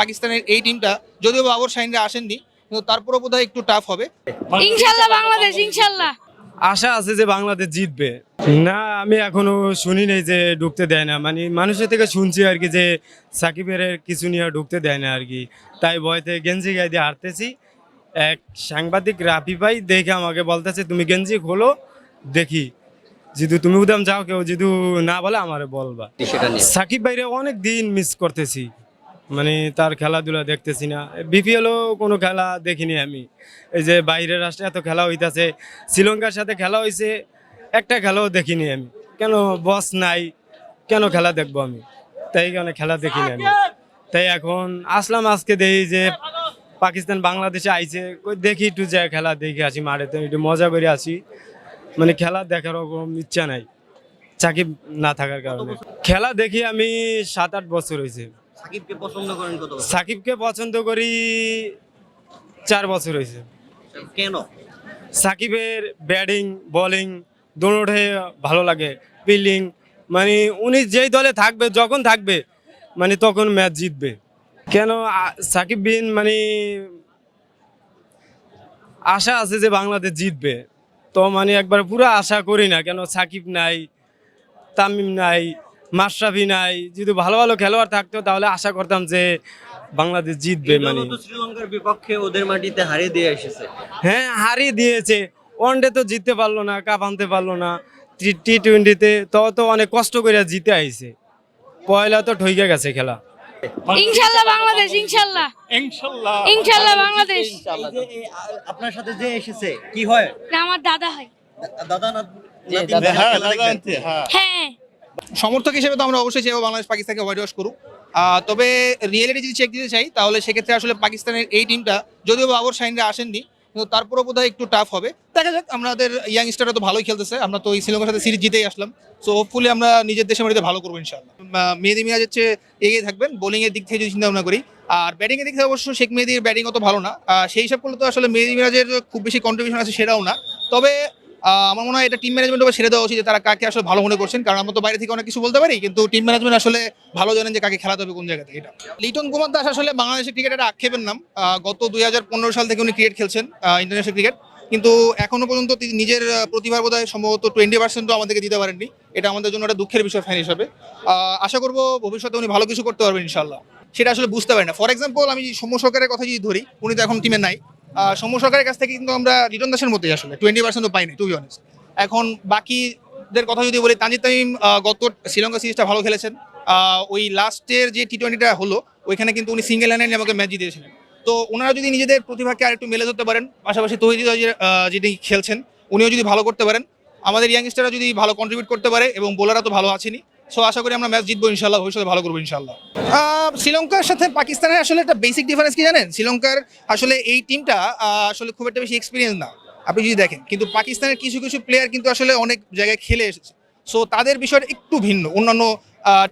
পাকিস্তানের এই টিমটা যদিও বাবর শাহিনরা আসেননি কিন্তু তারপরও বোধহয় একটু টাফ হবে। ইনশাল্লাহ বাংলাদেশ ইনশাল্লাহ। আশা আছে যে বাংলাদেশ জিতবে। না আমি এখনও শুনি নাই যে ঢুকতে দেয় না। মানে মানুষের থেকে শুনছি আর কি যে সাকিবের কিছু নিয়ে ঢুকতে দেয় না আর কি। তাই ভয়তে গেঞ্জি গায়ে দিয়ে হারতেছি এক সাংবাদিক রাফি ভাই দেখে আমাকে বলতেছে তুমি গেঞ্জি খোলো দেখি। যদি তুমি উদাম যাও কেউ যদি না বলে আমারে বলবা। সাকিব ভাইরে অনেক দিন মিস করতেছি। মানে তার খেলাধুলা দেখতেছি না। বিপিএলও কোনো খেলা দেখিনি আমি। এই যে বাইরের রাষ্ট্রে এত খেলা হইতাছে, শ্রীলঙ্কার সাথে খেলা হয়েছে একটা খেলাও দেখিনি আমি। কেন বস নাই, কেন খেলা দেখব আমি? তাই কারণে খেলা দেখিনি আমি। তাই এখন আসলাম আজকে দেখি যে পাকিস্তান বাংলাদেশে আইছে দেখি একটু যায় খেলা দেখে আসি মাঠেতে একটু মজা করে আসি। মানে খেলা দেখার ওরকম ইচ্ছা নাই সাকিব না থাকার কারণে। খেলা দেখি আমি সাত আট বছর হয়েছে সাকিবকে পছন্দ করেন কত সাকিবকে পছন্দ করি চার বছর হয়েছে। কেন? সাকিবের ব্যাটিং বোলিং দুটোটাই ভালো লাগে ফিল্ডিং। মানে উনি যেই দলে থাকবে যখন থাকবে মানে তখন ম্যাচ জিতবে। কেন সাকিব বিন মানে আশা আছে যে বাংলাদেশ জিতবে। তো মানে একবার পুরো আশা করি না কেন সাকিব নাই তামিম নাই মাশরাফি নাই যদি ভালো ভালো খেলোয়াড় থাকতো তাহলে আশা করতাম যে বাংলাদেশ জিতবে মানে। শ্রীলঙ্কার বিপক্ষে ওদের মাটিতে হারিয়ে দিয়ে এসেছে। হ্যাঁ হারিয়ে দিয়েছে। ওয়ানডে তো জিততে পারল না কাপ আনতে পারল না। টি টোয়েন্টিতে তো তো অনেক কষ্ট করে জিতে আইছে। পয়লা তো ঠইকে গেছে খেলা। ইনশাল্লাহ বাংলাদেশ ইনশাল্লাহ। ইনশাল্লাহ। ইনশাল্লাহ বাংলাদেশ আপনার সাথে যে এসেছে কি হয়? আমার দাদা হয়। দাদা না হ্যাঁ। সমর্থক হিসেবে তো আমরা অবশ্যই চাইব বাংলাদেশ পাকিস্তানকে হোয়াইট ওয়াশ করুক। তবে রিয়েলিটি যদি চেক দিতে চাই তাহলে সেক্ষেত্রে আসলে পাকিস্তানের এই টিমটা যদিও বাবর শাহিনরা আসেননি কিন্তু তারপরও বোধহয় একটু টাফ হবে। দেখা যাক আমাদের ইয়াংস্টাররা তো ভালোই খেলতেছে আমরা তো এই শ্রীলঙ্কার সাথে সিরিজ জিতেই আসলাম। সো হোপফুলি আমরা নিজের দেশে মাটিতে ভালো করব ইনশাল্লাহ আহ, মেহেদি মিরাজ হচ্ছে এগিয়ে থাকবেন বোলিংয়ের দিক থেকে যদি চিন্তা ভাবনা করি। আর ব্যাটিংয়ের দিক থেকে অবশ্য শেখ মেহেদির ব্যাটিং অত ভালো না। সেই হিসাব করলে তো আসলে মেহেদি মিরাজের খুব বেশি কন্ট্রিবিউশন আছে সেটাও না। তবে আমার মনে হয় এটা টিম ম্যানেজমেন্ট ছেড়ে দেওয়া উচিত যে তারা কাকে আসলে ভালো মনে করছেন। কারণ আমরা তো বাইরে থেকে অনেক কিছু বলতে পারি, কিন্তু টিম ম্যানেজমেন্ট আসলে ভালো জানেন যে কাকে খেলাতে হবে কোন জায়গাতে এটা। লিটন কুমার দাস আসলে বাংলাদেশের ক্রিকেটের আক্ষেপের নাম। গত দুই হাজার পনেরো সাল থেকে উনি ক্রিকেট খেলছেন ইন্টারন্যাশনাল ক্রিকেট কিন্তু এখনও পর্যন্ত তিনি নিজের প্রতিভার বোধহয় সম্ভবত টোয়েন্টি পার্সেন্টও আমাদেরকে দিতে পারেননি। এটা আমাদের জন্য একটা দুঃখের বিষয় ফ্যান হিসাবে। আশা করব ভবিষ্যতে উনি ভালো কিছু করতে পারবেন ইনশাল্লাহ সেটা আসলে বুঝতে পারি না। ফর এক্সাম্পল আমি সৌম্য সরকারের কথা যদি ধরি, উনি তো এখন টিমে নাই। সৌম্য সরকারের কাছ থেকে কিন্তু আমরা রিটন দাসের মতোই আসলে টোয়েন্টি পার্সেন্টও পাইনি টু বি অনেস্ট এখন বাকিদের কথা যদি বলি, তানজিদ তামিম গত শ্রীলঙ্কা সিরিজটা ভালো খেলেছেন। ওই লাস্টের যে টি টোয়েন্টিটা হলো, ওইখানে কিন্তু উনি সিঙ্গেল হ্যান্ডে আমাকে ম্যাচ জিতিয়েছিলেন তো ওনারা যদি নিজেদের প্রতিভাকে আরেকটু মেলে ধরতে পারেন, পাশাপাশি তহিদ যিনি খেলছেন, উনিও যদি ভালো করতে পারেন। আমাদের ইয়াংস্টাররা যদি ভালো কন্ট্রিবিউট করতে পারে এবং বোলাররা তো ভালো আছেনই। সো আশা করি আমরা ম্যাচ জিতবো ইনশাল্লাহ ভবিষ্যতে ভালো করব ইনশাল্লাহ শ্রীলঙ্কার সাথে পাকিস্তানের আসলে একটা বেসিক ডিফারেন্স কি জানেন? শ্রীলঙ্কার আসলে এই টিমটা আসলে খুব একটা বেশি এক্সপিরিয়েন্স না, আপনি যদি দেখেন। কিন্তু পাকিস্তানের কিছু কিছু প্লেয়ার কিন্তু আসলে অনেক জায়গায় খেলে এসেছে। সো তাদের বিষয়টা একটু ভিন্ন, অন্যান্য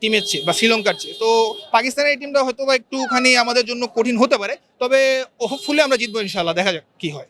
টিমের চেয়ে বা শ্রীলঙ্কার চেয়ে। তো, পাকিস্তানের এই টিমটা হয়তো বা একটুখানি আমাদের জন্য কঠিন হতে পারে, তবে হোপফুলি আমরা জিতবো ইনশাল্লাহ দেখা যাক কি হয়।